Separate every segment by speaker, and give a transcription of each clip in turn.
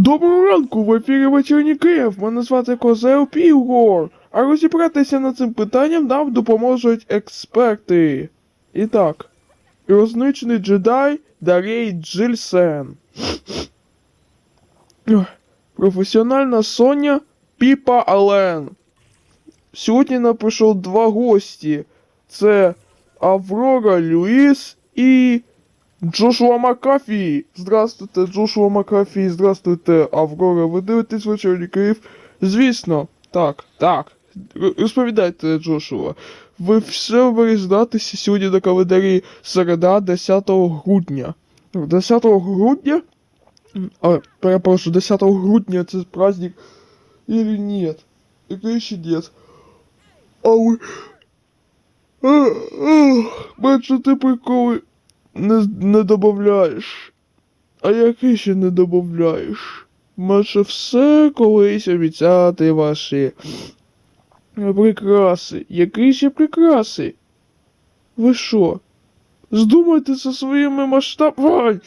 Speaker 1: Доброго ранку, в ефірі вечірній Київ. Мене звати Козел Півгор. А розібратися над цим питанням нам допоможуть експерти. І так, розничний джедай Дарей Джильсен. Професіональна Соня Піпа Ален. Сьогодні нам прийшов два гості. Це Аврора Люїс і Джошуа Макафі! Здравствуйте, Джошуа Макафі, здравствуйте, Аврора. Ви дивитесь вечірній Київ? Звісно, так, так. Розповідайте, Джошуа. Ви все вирізнатися сьогодні на календарі середа 10 грудня. 10 грудня? А, перепрошую, 10 грудня це праздник или нет? Який ще нет? А ви... Бачу, ти приколи не, не добавляєш. А який ще не добавляєш? Може все колись обіцяти ваші прикраси. Які ще прикраси? Ви що? Здумайте зі своїми масштабами.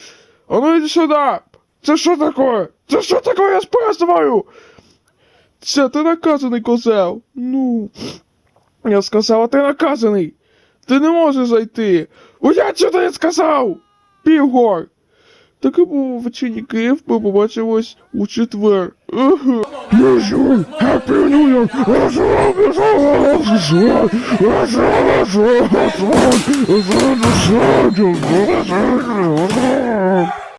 Speaker 1: А ну йди сюди! Це що таке? Це що таке? Я спрашиваю! Це ти наказаний козел. Ну. Я сказав, ти наказаний. Ти не можеш зайти. О, я я сказав? Півгор. Таке був вечірній Київ, ми побачимось у четвер. Ага. Year!